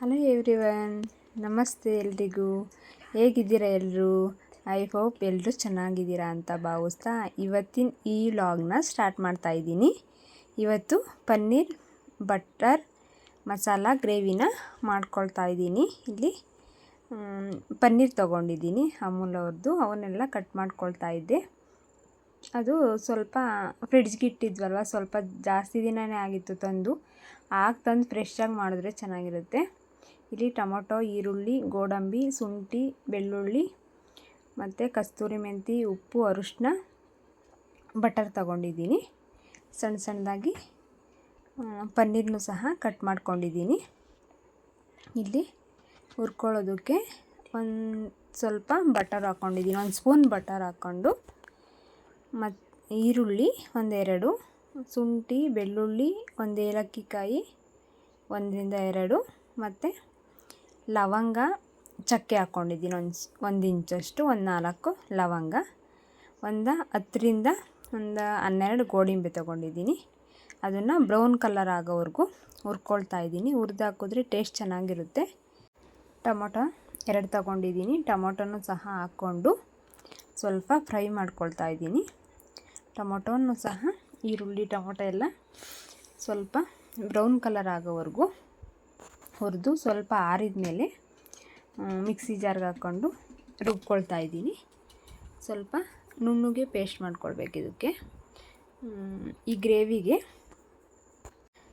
Hello everyone, ನಮಸ್ತೆ ಎಲ್ರಿಗೂ. ಹೇಗಿದ್ದೀರಾ ಎಲ್ಲರೂ ಐ ಹೋಪ್ ಎಲ್ಲರೂ ಚೆನ್ನಾಗಿದ್ದೀರಾ ಅಂತ ಭಾವಿಸ್ತಾ ಇವತ್ತಿನ ಈ ವ್ಲಾಗ್ನ ಸ್ಟಾರ್ಟ್ ಮಾಡ್ತಾ ಇದ್ದೀನಿ. ಇವತ್ತು ಪನ್ನೀರ್, ಬಟರ್, ಮಸಾಲ, ಗ್ರೇವಿನ ಮಾಡ್ಕೊಳ್ತಾ ಇದ್ದೀನಿ. ಇಲ್ಲಿ ಪನ್ನೀರ್ ತೊಗೊಂಡಿದ್ದೀನಿ. ಅಮೂಲ್ ಅವ್ರದ್ದು ಅವನ್ನೆಲ್ಲ ಕಟ್ ಮಾಡ್ಕೊಳ್ತಾ ಇದ್ದೆ. ಅದು ಸ್ವಲ್ಪ ಫ್ರಿಡ್ಜ್ಗೆ ಇಟ್ಟಿದ್ವಲ್ವ, ಸ್ವಲ್ಪ ಜಾಸ್ತಿ ದಿನವೇ ಆಗಿತ್ತು ತಂದು. ಆಗ ತಂದು ಫ್ರೆಶ್ಶಾಗಿ ಮಾಡಿದ್ರೆ ಚೆನ್ನಾಗಿರುತ್ತೆ. ಇಲ್ಲಿ ಟೊಮೊಟೊ, ಈರುಳ್ಳಿ, ಗೋಡಂಬಿ, ಶುಂಠಿ, ಬೆಳ್ಳುಳ್ಳಿ, ಮತ್ತು ಕಸ್ತೂರಿ ಮೆಂತಿ, ಉಪ್ಪು ಅರಿಶಿನ ಬಟರ್ ತಗೊಂಡಿದ್ದೀನಿ. ಸಣ್ಣ ಸಣ್ಣದಾಗಿ ಪನ್ನೀರ್ನು ಸಹ ಕಟ್ ಮಾಡ್ಕೊಂಡಿದ್ದೀನಿ. ಇಲ್ಲಿ ಹುರ್ಕೊಳ್ಳೋದಕ್ಕೆ ಒಂದು ಸ್ವಲ್ಪ ಬಟರ್ ಹಾಕ್ಕೊಂಡಿದ್ದೀನಿ ಒಂದು ಸ್ಪೂನ್ ಬಟರ್ ಹಾಕ್ಕೊಂಡು ಮತ್ತು ಈರುಳ್ಳಿ ಒಂದೆರಡು, ಶುಂಠಿ, ಬೆಳ್ಳುಳ್ಳಿ, ಒಂದು ಏಲಕ್ಕಿ ಕಾಯಿ ಒಂದರಿಂದ ಎರಡು, ಮತ್ತು ಲವಂಗ ಚಕ್ಕೆ ಹಾಕ್ಕೊಂಡಿದ್ದೀನಿ ಒಂದು ಒಂದು ಇಂಚಷ್ಟು ಒಂದು ನಾಲ್ಕು ಲವಂಗ. ಒಂದು ಹತ್ತರಿಂದ ಒಂದು ಹನ್ನೆರಡು ಗೋಡಿಂಬೆ ತೊಗೊಂಡಿದ್ದೀನಿ. ಅದನ್ನು ಬ್ರೌನ್ ಕಲರ್ ಆಗೋವರೆಗೂ ಹುರ್ಕೊಳ್ತಾ ಇದ್ದೀನಿ. ಹುರ್ದು ಹಾಕಿದ್ರೆ ಟೇಸ್ಟ್ ಚೆನ್ನಾಗಿರುತ್ತೆ. ಟೊಮೊಟೊ ಎರಡು ತಗೊಂಡಿದ್ದೀನಿ. ಟೊಮೊಟೊನೂ ಸಹ ಹಾಕ್ಕೊಂಡು ಸ್ವಲ್ಪ ಫ್ರೈ ಮಾಡ್ಕೊಳ್ತಾ ಇದ್ದೀನಿ. ಟೊಮೊಟೊನು ಸಹ ಈರುಳ್ಳಿ, ಟೊಮೊಟೊ ಎಲ್ಲ ಸ್ವಲ್ಪ ಬ್ರೌನ್ ಕಲರ್ ಆಗೋವರೆಗೂ ಹುರಿದು ಸ್ವಲ್ಪ ಆರಿದ ಮೇಲೆ ಮಿಕ್ಸಿ ಜಾರ್ಗೆ ಹಾಕ್ಕೊಂಡು ರುಬ್ಕೊಳ್ತಾ ಇದ್ದೀನಿ. ಸ್ವಲ್ಪ ನುಣ್ಣಗೆ ಪೇಸ್ಟ್ ಮಾಡ್ಕೊಳ್ಬೇಕು ಇದಕ್ಕೆ. ಈ ಗ್ರೇವಿಗೆ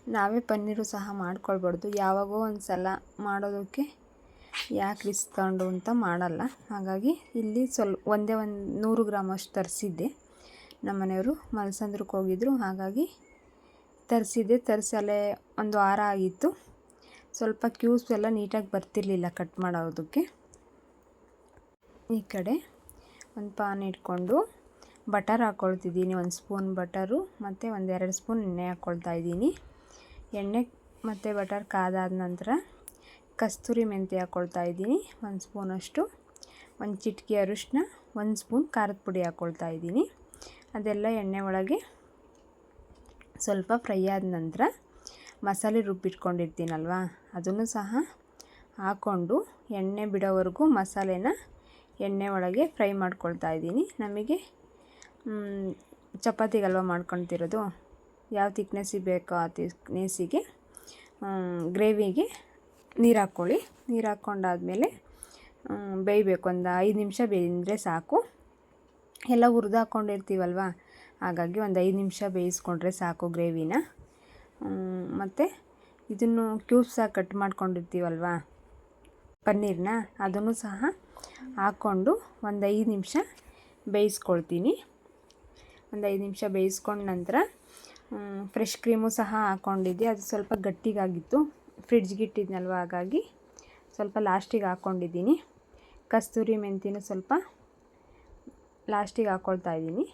ನಾವೇ ಪನ್ನೀರು ಸಹ ಮಾಡ್ಕೊಳ್ಬಾರ್ದು. ಯಾವಾಗೋ ಒಂದು ಸಲ ಮಾಡೋದಕ್ಕೆ ಯಾಕೆ ರಿಸ್ಕ್ ಅಂತ ಮಾಡಲ್ಲ. ಹಾಗಾಗಿ ಇಲ್ಲಿ ಸ್ವಲ್ಪ ಒಂದೇ ಒಂದು ನೂರು ಗ್ರಾಮ್ ಅಷ್ಟು ತರಿಸಿದ್ದೆ. ನಮ್ಮ ಮನೆಯವರು ಮಲ್ಸಂದ್ರಕ್ಕೆ ಹೋಗಿದ್ರು. ಹಾಗಾಗಿ ತರಿಸಿದ್ದೆ. ತರಿಸಲೇ ಒಂದು ವಾರ ಆಗಿತ್ತು. ಸ್ವಲ್ಪ ಕ್ಯೂಸ್ ಎಲ್ಲ ನೀಟಾಗಿ ಬರ್ತಿರ್ಲಿಲ್ಲ ಕಟ್ ಮಾಡೋದಕ್ಕೆ. ಈ ಕಡೆ ಒಂದು ಪಾನ್ ಇಟ್ಕೊಂಡು ಬಟರ್ ಹಾಕ್ಕೊಳ್ತಿದ್ದೀನಿ ಒಂದು ಸ್ಪೂನ್ ಬಟರು ಮತ್ತು ಒಂದೆರಡು ಸ್ಪೂನ್ ಎಣ್ಣೆ ಹಾಕ್ಕೊಳ್ತಾ ಇದ್ದೀನಿ. ಎಣ್ಣೆ ಮತ್ತು ಬಟರ್ ಕಾದಾದ ನಂತರ ಕಸ್ತೂರಿ ಮೆಂತ್ಯ ಹಾಕ್ಕೊಳ್ತಾ ಇದ್ದೀನಿ. ಒಂದು ಸ್ಪೂನಷ್ಟು ಒಂದು ಚಿಟಿಕೆ ಅರಿಶಿನ ಒಂದು ಸ್ಪೂನ್ ಖಾರದ ಪುಡಿ ಹಾಕ್ಕೊಳ್ತಾ ಇದ್ದೀನಿ. ಅದೆಲ್ಲ ಎಣ್ಣೆ ಒಳಗೆ ಸ್ವಲ್ಪ ಫ್ರೈ ಆದ ನಂತರ ಮಸಾಲೆ ರುಬ್ಬಿಟ್ಕೊಂಡಿರ್ತೀನಲ್ವ? ಅದನ್ನು ಸಹ ಹಾಕ್ಕೊಂಡು ಎಣ್ಣೆ ಬಿಡೋವರೆಗೂ ಮಸಾಲೆನ ಎಣ್ಣೆ ಒಳಗೆ ಫ್ರೈ ಮಾಡ್ಕೊಳ್ತಾ ಇದ್ದೀನಿ. ನಮಗೆ ಚಪಾತಿಗಲ್ವ ಮಾಡ್ಕೊಳ್ತಿರೋದು. ಯಾವ ತಿಕ್ನೆಸ್ಸಿಗೆ ಬೇಕೋ ಆ ತಿಕ್ನೆಸ್ಸಿಗೆ ಗ್ರೇವಿಗೆ ನೀರು ಹಾಕ್ಕೊಳ್ಳಿ. ನೀರು ಹಾಕ್ಕೊಂಡಾದಮೇಲೆ ಬೇಯಬೇಕು. ಒಂದು ಐದು ನಿಮಿಷ ಬೇಯಿದ್ರೆ ಸಾಕು. ಎಲ್ಲ ಹುರಿದು ಹಾಕ್ಕೊಂಡಿರ್ತೀವಲ್ವ ಹಾಗಾಗಿ ಒಂದು ಐದು ನಿಮಿಷ ಬೇಯಿಸ್ಕೊಂಡ್ರೆ ಸಾಕು ಗ್ರೇವಿನ. ಮತ್ತು ಇದನ್ನು ಕ್ಯೂಬ್ಸಾಗಿ ಕಟ್ ಮಾಡ್ಕೊಂಡಿರ್ತೀವಲ್ವ? ಪನ್ನೀರನ್ನ ಅದನ್ನು ಸಹ ಹಾಕ್ಕೊಂಡು ಒಂದು ಐದು ನಿಮಿಷ ಬೇಯಿಸ್ಕೊಳ್ತೀನಿ. ಒಂದು ಐದು ನಿಮಿಷ ಬೇಯಿಸ್ಕೊಂಡ ನಂತರ ಫ್ರೆಶ್ ಕ್ರೀಮು ಸಹ ಹಾಕ್ಕೊಂಡಿದ್ದೆ ಅದು ಸ್ವಲ್ಪ ಗಟ್ಟಿಗಾಗಿತ್ತು. ಫ್ರಿಡ್ಜ್ಗೆ ಇಟ್ಟಿದ್ನಲ್ವ? ಹಾಗಾಗಿ ಸ್ವಲ್ಪ ಲಾಸ್ಟಿಗೆ ಹಾಕ್ಕೊಂಡಿದ್ದೀನಿ ಕಸ್ತೂರಿ ಮೆಂತಿನ ಸ್ವಲ್ಪ ಲಾಸ್ಟಿಗೆ ಹಾಕ್ಕೊಳ್ತಾ ಇದ್ದೀನಿ.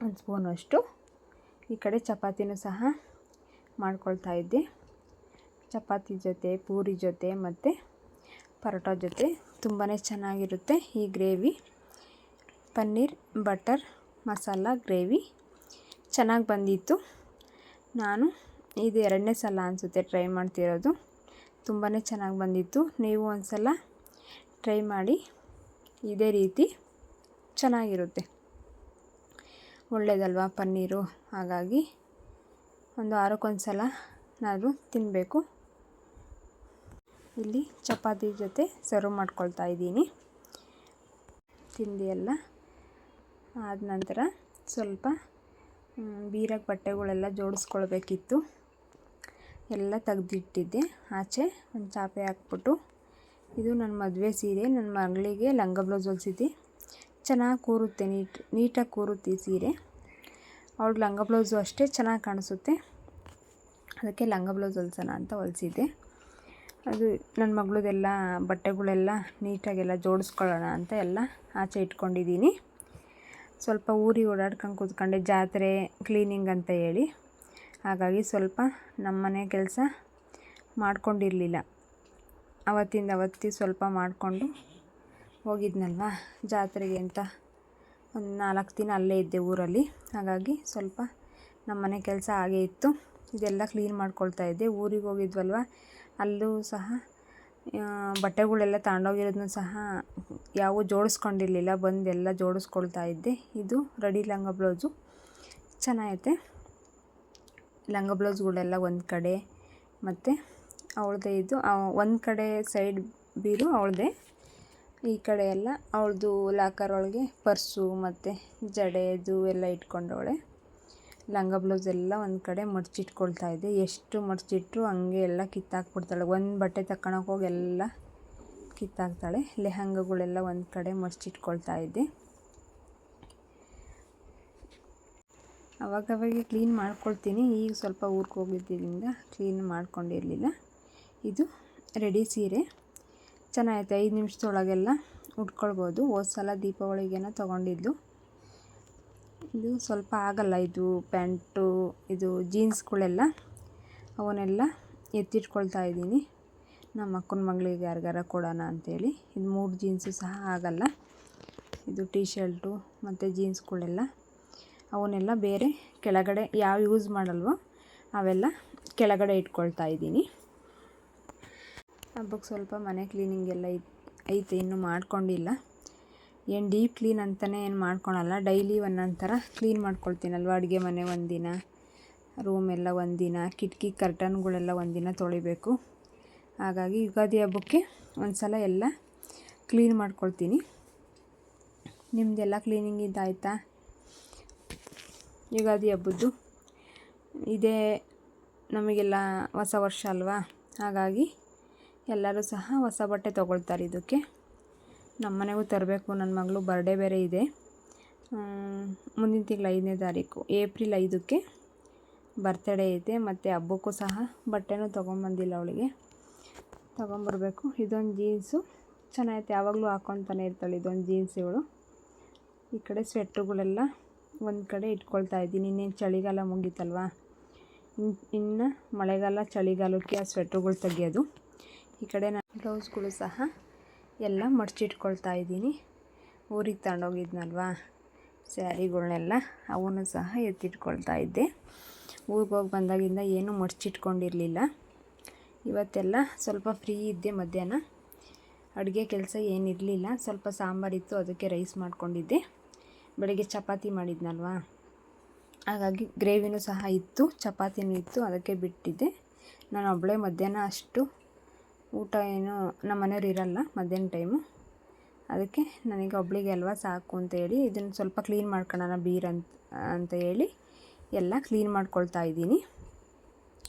ಒಂದು ಸ್ಪೂನಷ್ಟು ಈ ಕಡೆ ಚಪಾತಿನೂ ಸಹ ಮಾಡ್ಕೊಳ್ತಾ ಇದ್ದೆ. ಚಪಾತಿ ಜೊತೆ, ಪೂರಿ ಜೊತೆ ಮತ್ತು ಪರೋಟ ಜೊತೆ ತುಂಬಾ ಚೆನ್ನಾಗಿರುತ್ತೆ ಈ gravy. Paneer, butter, masala, gravy ಚೆನ್ನಾಗಿ ಬಂದಿತ್ತು. ನಾನು ಇದು ಎರಡನೇ ಸಲ ಅನಿಸುತ್ತೆ ಟ್ರೈ ಮಾಡ್ತಿರೋದು. ತುಂಬಾ ಚೆನ್ನಾಗಿ ಬಂದಿತ್ತು. ನೀವು ಒಂದು ಸಲ ಟ್ರೈ ಮಾಡಿ. ಇದೇ ರೀತಿ ಚೆನ್ನಾಗಿರುತ್ತೆ. ಒಳ್ಳೆಯದಲ್ವಾ ಪನ್ನೀರು? ಹಾಗಾಗಿ ಒಂದು ವಾರಕ್ಕೊಂದು ಸಲ ನಾನು ತಿನ್ನಬೇಕು. ಇಲ್ಲಿ ಚಪಾತಿ ಜೊತೆ ಸರ್ವ್ ಮಾಡ್ಕೊಳ್ತಾ ಇದ್ದೀನಿ. ತಿಂಡಿ ಎಲ್ಲ ಆದ ನಂತರ ಸ್ವಲ್ಪ ಬೀರಕ್ಕೆ ಬಟ್ಟೆಗಳೆಲ್ಲ ಜೋಡಿಸ್ಕೊಳ್ಬೇಕಿತ್ತು. ಎಲ್ಲ ತೆಗೆದಿಟ್ಟಿದ್ದೆ. ಆಚೆ ಒಂದು ಚಾಪೆ ಹಾಕ್ಬಿಟ್ಟು, ಇದು ನನ್ನ ಮದುವೆ ಸೀರೆ, ನನ್ನ ಮಗಳಿಗೆ ಲಂಗ ಬ್ಲೌಸ್ ಹೊಲ್ಸಿದ್ದೆ. ಚೆನ್ನಾಗಿ ಕೂರುತ್ತೆ, ನೀಟ್, ನೀಟಾಗಿ ಕೂರುತ್ತೆ ಸೀರೆ. ಅವ್ಳಿಗೆ ಲಂಗ ಬ್ಲೌಸು ಅಷ್ಟೇ ಚೆನ್ನಾಗಿ ಕಾಣಿಸುತ್ತೆ. ಅದಕ್ಕೆ ಲಂಗ ಬ್ಲೌಸ್ ಹೊಲ್ಸೋಣ ಅಂತ ಹೊಲಿಸಿದ್ದೆ. ಅದು ನನ್ನ ಮಗಳದೆಲ್ಲ, ಬಟ್ಟೆಗಳೆಲ್ಲ ನೀಟಾಗೆಲ್ಲ ಜೋಡಿಸ್ಕೊಳ್ಳೋಣ ಅಂತ ಎಲ್ಲ ಆಚೆ ಇಟ್ಕೊಂಡಿದ್ದೀನಿ. ಸ್ವಲ್ಪ ಊರಿಗೆ ಓಡಾಡ್ಕೊಂಡು ಕೂತ್ಕೊಂಡೆ, ಜಾತ್ರೆ ಕ್ಲೀನಿಂಗ್ ಅಂತ ಹೇಳಿ. ಹಾಗಾಗಿ ಸ್ವಲ್ಪ ನಮ್ಮ ಮನೆ ಕೆಲಸ ಮಾಡ್ಕೊಂಡಿರಲಿಲ್ಲ. ಅವತ್ತಿಂದ ಅವತ್ತಿ ಸ್ವಲ್ಪ ಮಾಡಿಕೊಂಡು ಹೋಗಿದ್ನಲ್ವ ಜಾತ್ರೆಗೆ ಅಂತ. ಒಂದು ನಾಲ್ಕು ದಿನ ಅಲ್ಲೇ ಇದ್ದೆ ಊರಲ್ಲಿ. ಹಾಗಾಗಿ ಸ್ವಲ್ಪ ನಮ್ಮ ಮನೆ ಕೆಲಸ ಹಾಗೇ ಇತ್ತು. ಇದೆಲ್ಲ ಕ್ಲೀನ್ ಮಾಡ್ಕೊಳ್ತಾ ಇದ್ದೆ. ಊರಿಗೆ ಹೋಗಿದ್ವಲ್ವ? ಅಲ್ಲೂ ಸಹ ಬಟ್ಟೆಗಳೆಲ್ಲ ತಗೊಂಡೋಗಿರೋದನ್ನ ಸಹ ಯಾವೂ ಜೋಡಿಸ್ಕೊಂಡಿರಲಿಲ್ಲ. ಬಂದೆಲ್ಲ ಜೋಡಿಸ್ಕೊಳ್ತಾ ಇದ್ದೆ. ಇದು ರೆಡಿ ಲಂಗ ಬ್ಲೌಸು. ಚೆನ್ನಾಗೈತೆ. ಲಂಗ ಬ್ಲೌಸ್ಗಳೆಲ್ಲ ಒಂದು ಕಡೆ ಮತ್ತು ಅವಳದೇ ಇದು. ಒಂದು ಕಡೆ ಸೈಡ್ ಬೀರು ಅವಳದೇ. ಈ ಕಡೆ ಎಲ್ಲ ಅವಳದು ಲಾಕರ್ ಒಳಗೆ ಪರ್ಸು ಮತ್ತು ಜಡೆದು ಎಲ್ಲ ಇಟ್ಕೊಂಡವಳೆ. ಲಂಗ ಬ್ಲೌಸ್ ಎಲ್ಲ ಒಂದು ಕಡೆ ಮಡ್ಚಿಟ್ಕೊಳ್ತಾ ಇದ್ದೆ ಎಷ್ಟು ಮಡ್ಚಿಟ್ರು ಹಂಗೆ ಎಲ್ಲ ಕಿತ್ತಾಕ್ಬಿಡ್ತಾಳೆ. ಒಂದು ಬಟ್ಟೆ ತಗೊಳಕ್ಕೆ ಹೋಗಿ ಎಲ್ಲ ಕಿತ್ತಾಕ್ತಾಳೆ. ಲೆಹಂಗಗಳೆಲ್ಲ ಒಂದು ಕಡೆ ಮಡ್ಚಿಟ್ಕೊಳ್ತಾ ಇದ್ದೆ ಅವಾಗವಾಗ ಕ್ಲೀನ್ ಮಾಡ್ಕೊಳ್ತೀನಿ. ಈಗ ಸ್ವಲ್ಪ ಊರಿಗೆ ಹೋಗಿದ್ದರಿಂದ ಕ್ಲೀನ್ ಮಾಡ್ಕೊಂಡಿರಲಿಲ್ಲ. ಇದು ರೆಡಿ ಸೀರೆ. ಚೆನ್ನಾಗೈತೆ, ಐದು ನಿಮಿಷದೊಳಗೆಲ್ಲ ಉಟ್ಕೊಳ್ಬೋದು. ಹೋದ ಸಲ ದೀಪಾವಳಿಗೇನೋ ತೊಗೊಂಡಿದ್ದು. ಇದು ಸ್ವಲ್ಪ ಆಗಲ್ಲ, ಇದು ಪ್ಯಾಂಟು, ಇದು ಜೀನ್ಸ್ಗಳೆಲ್ಲ. ಅವನ್ನೆಲ್ಲ ಎತ್ತಿಟ್ಕೊಳ್ತಾ ಇದ್ದೀನಿ. ನಮ್ಮ ಅಕ್ಕನ ಮಗಳಿಗೆ ಯಾರಿಗಾರ ಕೊಡೋಣ ಅಂಥೇಳಿ ಇದು ಮೂರು ಜೀನ್ಸು ಸಹ ಆಗಲ್ಲ. ಇದು ಟೀ ಶರ್ಟು ಮತ್ತು ಜೀನ್ಸ್ಗಳೆಲ್ಲ. ಅವನ್ನೆಲ್ಲ ಬೇರೆ ಕೆಳಗಡೆ ಯಾವ ಯೂಸ್ ಮಾಡಲ್ವೋ ಅವೆಲ್ಲ ಕೆಳಗಡೆ ಇಟ್ಕೊಳ್ತಾ ಇದ್ದೀನಿ. ಹಬ್ಬಕ್ಕೆ ಸ್ವಲ್ಪ ಮನೆ ಕ್ಲೀನಿಂಗ್ ಎಲ್ಲ ಐತ್, ಇನ್ನೂ ಮಾಡ್ಕೊಂಡಿಲ್ಲ. ಏನು ಡೀಪ್ ಕ್ಲೀನ್ ಅಂತಲೇ ಏನು ಮಾಡ್ಕೊಳಲ್ಲ. ಡೈಲಿ ಒಂದೊಂದು ಥರ ಕ್ಲೀನ್ ಮಾಡ್ಕೊಳ್ತೀನಲ್ವ? ಅಡುಗೆ ಮನೆ ಒಂದಿನ ರೂಮ್ ಎಲ್ಲ ಒಂದಿನ, ಕಿಟಕಿ ಕರ್ಟನ್ಗಳೆಲ್ಲ ಒಂದಿನ ತೊಳಿಬೇಕು. ಹಾಗಾಗಿ ಯುಗಾದಿ ಹಬ್ಬಕ್ಕೆ ಒಂದು ಸಲ ಎಲ್ಲ ಕ್ಲೀನ್ ಮಾಡ್ಕೊಳ್ತೀನಿ. ನಿಮ್ಮದೆಲ್ಲ ಕ್ಲೀನಿಂಗ್ ಇದ್ದಾಯ್ತಾ ಯುಗಾದಿ ಹಬ್ಬದ್ದು? ಇದೇ ನಮಗೆಲ್ಲ ಹೊಸ ವರ್ಷ ಅಲ್ವಾ? ಹಾಗಾಗಿ ಎಲ್ಲರೂ ಸಹ ಹೊಸ ಬಟ್ಟೆ ತೊಗೊಳ್ತಾರೆ ಇದಕ್ಕೆ. ನಮ್ಮ ಮನೆಗೂ ತರಬೇಕು, ನನ್ನ ಮಗಳು ಬರ್ಡೇ ಬೇರೆ ಇದೆ. ಮುಂದಿನ ತಿಂಗಳು ಐದನೇ ತಾರೀಕು, ಏಪ್ರಿಲ್ ಐದಕ್ಕೆ ಬರ್ತಡೇ ಐತೆ ಮತ್ತು ಹಬ್ಬಕ್ಕೂ ಸಹ ಬಟ್ಟೆನೂ ತೊಗೊಂಬಂದಿಲ್ಲ ಅವಳಿಗೆ. ತೊಗೊಂಬರ್ಬೇಕು. ಇದೊಂದು ಜೀನ್ಸು ಚೆನ್ನಾಗೈತೆ. ಯಾವಾಗಲೂ ಹಾಕ್ಕೊತಾನೆ ಇರ್ತಾಳೆ ಇದೊಂದು ಜೀನ್ಸ್ ಇವಳು. ಈ ಕಡೆ ಸ್ವೆಟ್ರುಗಳೆಲ್ಲ ಒಂದು ಕಡೆ ಇಟ್ಕೊಳ್ತಾ ಇದ್ದೀನಿ. ಇನ್ನೇನು ಚಳಿಗಾಲ ಮುಗೀತಲ್ವಾ? ಇನ್ನು ಇನ್ನು ಮಳೆಗಾಲ, ಚಳಿಗಾಲಕ್ಕೆ ಆ ಸ್ವೆಟ್ರುಗಳು ತೆಗಿಯೋದು. ಈ ಕಡೆ ನಾನು ಬ್ಲೌಸ್ಗಳು ಸಹ ಎಲ್ಲ ಮಡಚಿಟ್ಕೊಳ್ತಾ ಇದ್ದೀನಿ. ಊರಿಗೆ ತಗೊಂಡೋಗಿದ್ನಲ್ವಾ ಸ್ಯಾರಿಗಳನ್ನೆಲ್ಲ ಅವನ್ನು ಸಹ ಎತ್ತಿಟ್ಕೊಳ್ತಾ ಇದ್ದೆ. ಊರಿಗೆ ಹೋಗಿ ಬಂದಾಗಿಂದ ಏನೂ ಮಡಚಿಟ್ಕೊಂಡಿರಲಿಲ್ಲ. ಇವತ್ತೆಲ್ಲ ಸ್ವಲ್ಪ ಫ್ರೀ ಇದ್ದೆ ಮಧ್ಯಾಹ್ನ. ಅಡುಗೆ ಕೆಲಸ ಏನಿರಲಿಲ್ಲ. ಸ್ವಲ್ಪ ಸಾಂಬಾರಿತ್ತು ಅದಕ್ಕೆ ರೈಸ್ ಮಾಡ್ಕೊಂಡಿದ್ದೆ. ಬೆಳಗ್ಗೆ ಚಪಾತಿ ಮಾಡಿದ್ನಲ್ವಾ? ಹಾಗಾಗಿ ಗ್ರೇವಿನೂ ಸಹ ಇತ್ತು, ಚಪಾತಿನೂ ಇತ್ತು, ಅದಕ್ಕೆ ಬಿಟ್ಟಿದ್ದೆ. ನಾನು ಒಬ್ಬಳೇ ಮಧ್ಯಾಹ್ನ ಅಷ್ಟು ಊಟ ಏನು, ನಮ್ಮ ಮನೆಯವ್ರು ಇರಲ್ಲ ಮಧ್ಯಾಹ್ನ ಟೈಮು ಅದಕ್ಕೆ ನನಗೆ ಒಬ್ಬಳಿಗೆ ಅಲ್ವಾ ಸಾಕು ಅಂತ ಹೇಳಿ ಇದನ್ನು ಸ್ವಲ್ಪ ಕ್ಲೀನ್ ಮಾಡ್ಕೊಳ್ಳೋಣ ಬೀರ್ ಅಂತ ಅಂತ ಹೇಳಿ ಎಲ್ಲ ಕ್ಲೀನ್ ಮಾಡ್ಕೊಳ್ತಾ ಇದ್ದೀನಿ.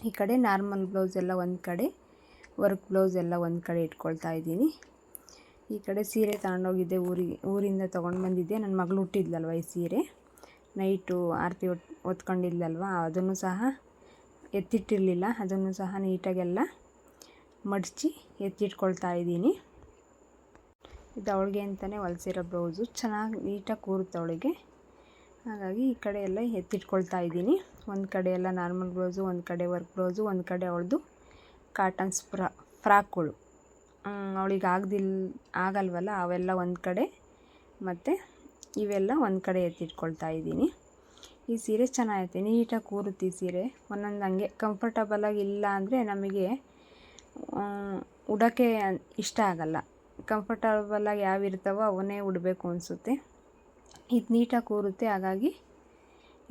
ಈ ಕಡೆ ನಾರ್ಮಲ್ ಬ್ಲೌಸ್ ಎಲ್ಲ ಒಂದು ಕಡೆ ವರ್ಕ್ ಬ್ಲೌಸ್ ಎಲ್ಲ ಒಂದು ಕಡೆ ಇಟ್ಕೊಳ್ತಾ ಇದ್ದೀನಿ. ಈ ಕಡೆ ಸೀರೆ ತಗೊಂಡೋಗಿದ್ದೆ ಊರಿಗೆ, ಊರಿಂದ ತೊಗೊಂಡು ಬಂದಿದ್ದೆ. ನನ್ನ ಮಗಳು ಹುಟ್ಟಿದ್ಲಲ್ವ ಈ ಸೀರೆ? ನೈಟು ಆರತಿ ಹೊತ್ ಹೊತ್ಕೊಂಡಿದ್ಲಲ್ವ ಅದನ್ನು ಸಹ ಎತ್ತಿಟ್ಟಿರಲಿಲ್ಲ. ಅದನ್ನು ಸಹ ನೀಟಾಗೆಲ್ಲ ಮಡಚಿ ಎತ್ತಿಟ್ಕೊಳ್ತಾ ಇದ್ದೀನಿ. ಇದು ಅವಳಿಗೆ ಅಂತಲೇ ಹೊಲ್ಸಿರೋ ಬ್ಲೌಸು. ಚೆನ್ನಾಗಿ ನೀಟಾಗಿ ಕೂರುತ್ತೆ ಅವಳಿಗೆ. ಹಾಗಾಗಿ ಈ ಕಡೆ ಎಲ್ಲ ಎತ್ತಿಟ್ಕೊಳ್ತಾ ಇದ್ದೀನಿ. ಒಂದು ಕಡೆ ಎಲ್ಲ ನಾರ್ಮಲ್ ಬ್ಲೌಸು, ಒಂದು ಕಡೆ ವರ್ಕ್ ಬ್ಲೌಸು, ಒಂದು ಕಡೆ ಅವಳದು ಕಾಟನ್ಸ್ ಫ್ರಾ, ಫ್ರಾಕ್ಗಳು. ಅವಳಿಗೆ ಆಗದಿಲ್ಲ ಆಗಲ್ವಲ್ಲ? ಅವೆಲ್ಲ ಒಂದು ಕಡೆ ಮತ್ತು ಇವೆಲ್ಲ ಒಂದು ಕಡೆ ಎತ್ತಿಟ್ಕೊಳ್ತಾ ಇದ್ದೀನಿ. ಈ ಸೀರೆ ಚೆನ್ನಾಗೈತೆ. ನೀಟಾಗಿ ಕೂರುತ್ತೆ ಈ ಸೀರೆ. ಒಂದೊಂದು ಹಂಗೆ ಕಂಫರ್ಟಬಲಾಗಿ ಇಲ್ಲ ಅಂದರೆ ನಮಗೆ ಉಡೋಕ್ಕೆ ಇಷ್ಟ ಆಗಲ್ಲ. ಕಂಫರ್ಟಬಲಾಗಿ ಯಾವ ಇರ್ತಾವೋ ಅವನ್ನೇ ಉಡಬೇಕು ಅನಿಸುತ್ತೆ. ಇದು ನೀಟಾಗಿ ಕೂರುತ್ತೆ, ಹಾಗಾಗಿ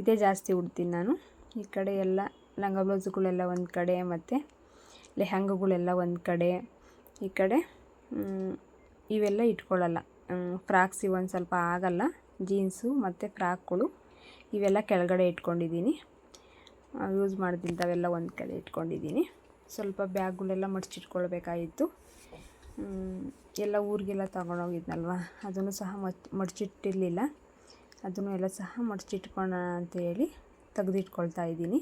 ಇದೇ ಜಾಸ್ತಿ ಉಡ್ತೀನಿ ನಾನು. ಈ ಕಡೆ ಎಲ್ಲ ಲಂಗ ಬ್ಲೌಸ್ಗಳೆಲ್ಲ ಒಂದು ಕಡೆ ಮತ್ತು ಲೆಹಂಗಗಳೆಲ್ಲ ಒಂದು ಕಡೆ. ಈ ಕಡೆ ಇವೆಲ್ಲ ಇಟ್ಕೊಳ್ಳಲ್ಲ. ಫ್ರಾಕ್ಸ್ ಒಂದು ಸ್ವಲ್ಪ ಆಗಲ್ಲ. ಜೀನ್ಸು ಮತ್ತು ಫ್ರಾಕ್ಗಳು ಇವೆಲ್ಲ ಕೆಳಗಡೆ ಇಟ್ಕೊಂಡಿದ್ದೀನಿ. ಯೂಸ್ ಮಾಡ್ದಿಲ್ದವೆಲ್ಲ ಒಂದು ಕಡೆ ಇಟ್ಕೊಂಡಿದ್ದೀನಿ. ಸ್ವಲ್ಪ ಬ್ಯಾಗ್ಗಳೆಲ್ಲ ಮಡಚಿಟ್ಕೊಳ್ಬೇಕಾಗಿತ್ತು. ಎಲ್ಲ ಊರಿಗೆಲ್ಲ ತಗೊಂಡೋಗಿದ್ನಲ್ವ? ಅದನ್ನು ಸಹ ಮಚ್ ಮಡಚಿಟ್ಟಿರಲಿಲ್ಲ. ಅದನ್ನು ಎಲ್ಲ ಸಹ ಮಡಚಿಟ್ಕೊಳ್ಳೋಣ ಅಂತ ಹೇಳಿ ತೆಗೆದಿಟ್ಕೊಳ್ತಾ ಇದ್ದೀನಿ.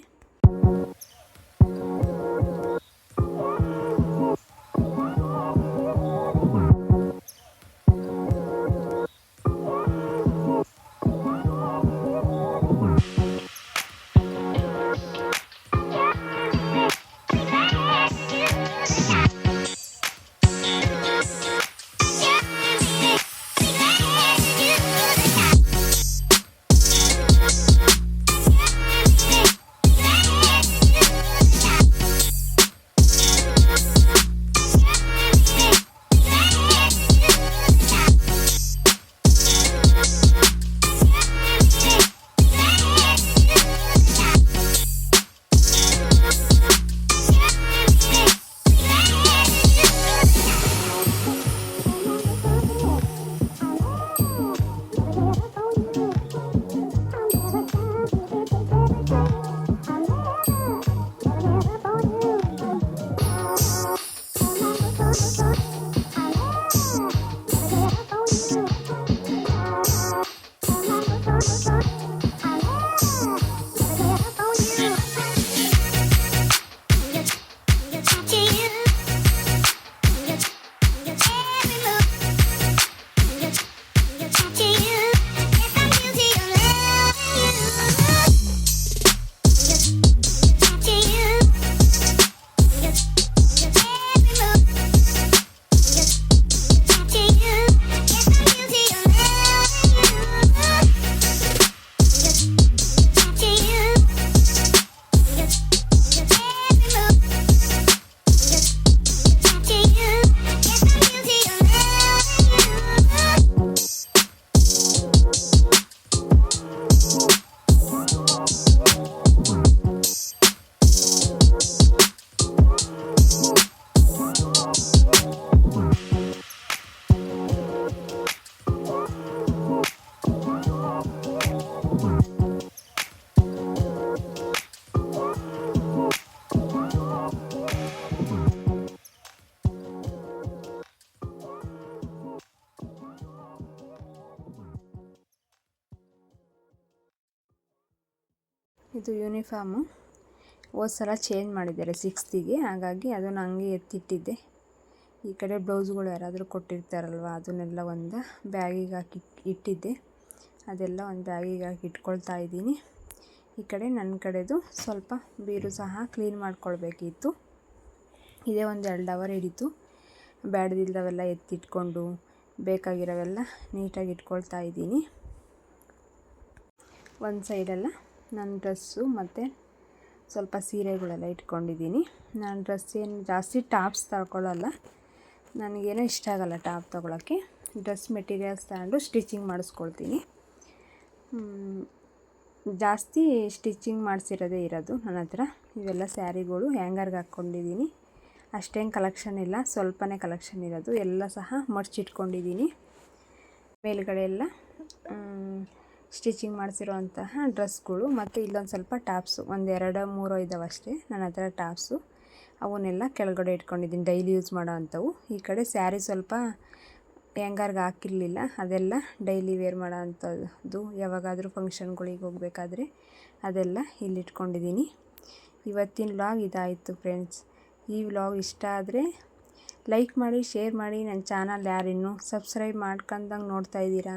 ಇದು ಯೂನಿಫಾರ್ಮು. ಹೋದ ಸಲ ಚೇಂಜ್ ಮಾಡಿದ್ದಾರೆ ಸಿಕ್ಸ್ತಿಗೆ, ಹಾಗಾಗಿ ಅದನ್ನು ಹಂಗೆ ಎತ್ತಿಟ್ಟಿದ್ದೆ. ಈ ಕಡೆ ಬ್ಲೌಸ್ಗಳು ಯಾರಾದರೂ ಕೊಟ್ಟಿರ್ತಾರಲ್ವ, ಅದನ್ನೆಲ್ಲ ಒಂದು ಬ್ಯಾಗಿಗೆ ಹಾಕಿ ಇಟ್ಟಿದ್ದೆ. ಅದೆಲ್ಲ ಒಂದು ಬ್ಯಾಗಿಗೆ ಹಾಕಿ ಇಟ್ಕೊಳ್ತಾ ಇದ್ದೀನಿ. ಈ ಕಡೆ ನನ್ನ ಕಡೆದು ಸ್ವಲ್ಪ ಬೀರು ಸಹ ಕ್ಲೀನ್ ಮಾಡ್ಕೊಳ್ಬೇಕಿತ್ತು. ಇದೇ ಒಂದು ಎರಡು ಅವರ್ ಹಿಡಿತು. ಬ್ಯಾಡ್ದಿಲ್ದವೆಲ್ಲ ಎತ್ತಿಟ್ಕೊಂಡು ಬೇಕಾಗಿರೋವೆಲ್ಲ ನೀಟಾಗಿ ಇಟ್ಕೊಳ್ತಾ ಇದ್ದೀನಿ. ಒಂದು ಸೈಡೆಲ್ಲ ನನ್ನ ಡ್ರೆಸ್ಸು ಮತ್ತು ಸ್ವಲ್ಪ ಸೀರೆಗಳೆಲ್ಲ ಇಟ್ಕೊಂಡಿದ್ದೀನಿ. ನಾನು ಡ್ರೆಸ್ ಏನು ಜಾಸ್ತಿ ಟಾಪ್ಸ್ ತಗೊಳ್ಳಲ್ಲ ನನಗೇನೋ ಇಷ್ಟ ಆಗಲ್ಲ ಟಾಪ್ ತೊಗೊಳಕ್ಕೆ. ಡ್ರೆಸ್ ಮೆಟೀರಿಯಲ್ಸ್ ತಗೊಂಡು ಸ್ಟಿಚಿಂಗ್ ಮಾಡಿಸ್ಕೊಳ್ತೀನಿ. ಜಾಸ್ತಿ ಸ್ಟಿಚಿಂಗ್ ಮಾಡಿಸಿರೋದೇ ಇರೋದು ನನ್ನ ಹತ್ರ. ಇವೆಲ್ಲ ಸ್ಯಾರಿಗಳು, ಹ್ಯಾಂಗರ್ಗೆ ಹಾಕ್ಕೊಂಡಿದ್ದೀನಿ. ಅಷ್ಟೇನು ಕಲೆಕ್ಷನ್ ಇಲ್ಲ, ಸ್ವಲ್ಪನೇ ಕಲೆಕ್ಷನ್ ಇರೋದು. ಎಲ್ಲ ಸಹ ಮಡ್ಚಿಟ್ಕೊಂಡಿದ್ದೀನಿ ಮೇಲುಗಡೆ ಎಲ್ಲ ಸ್ಟಿಚಿಂಗ್ ಮಾಡಿಸಿರುವಂತಹ ಡ್ರೆಸ್ಗಳು ಮತ್ತು ಇಲ್ಲೊಂದು ಸ್ವಲ್ಪ ಟಾಪ್ಸು, ಒಂದು ಎರಡು, ಮೂರು ಇದ್ದಾವೆ ಅಷ್ಟೇ. ನನ್ನ ಹತ್ರ ಟಾಪ್ಸು, ಅವನ್ನೆಲ್ಲ ಕೆಳಗಡೆ ಇಟ್ಕೊಂಡಿದ್ದೀನಿ. ಡೈಲಿ ಯೂಸ್ ಮಾಡೋ ಅಂಥವು. ಈ ಕಡೆ ಸ್ಯಾರಿ ಸ್ವಲ್ಪ ಹೆಂಗಾರ್ಗೆ ಹಾಕಿರಲಿಲ್ಲ. ಅದೆಲ್ಲ ಡೈಲಿ ವೇರ್ ಮಾಡೋ ಅಂಥದ್ದು. ಯಾವಾಗಾದರೂ ಫಂಕ್ಷನ್ಗಳಿಗೆ ಹೋಗಬೇಕಾದ್ರೆ ಅದೆಲ್ಲ ಇಲ್ಲಿ ಇಟ್ಕೊಂಡಿದ್ದೀನಿ. ಇವತ್ತಿನ ವ್ಲಾಗ್ ಇದಾಯಿತು ಫ್ರೆಂಡ್ಸ್. ಈ ವ್ಲಾಗ್ ಇಷ್ಟ ಆದರೆ ಲೈಕ್ ಮಾಡಿ, ಶೇರ್ ಮಾಡಿ. ನನ್ನ ಚಾನಲ್ ಯಾರಿನ್ನೂ ಸಬ್ಸ್ಕ್ರೈಬ್ ಮಾಡ್ಕೊಂಡಂಗೆ ನೋಡ್ತಾ ಇದ್ದೀರಾ?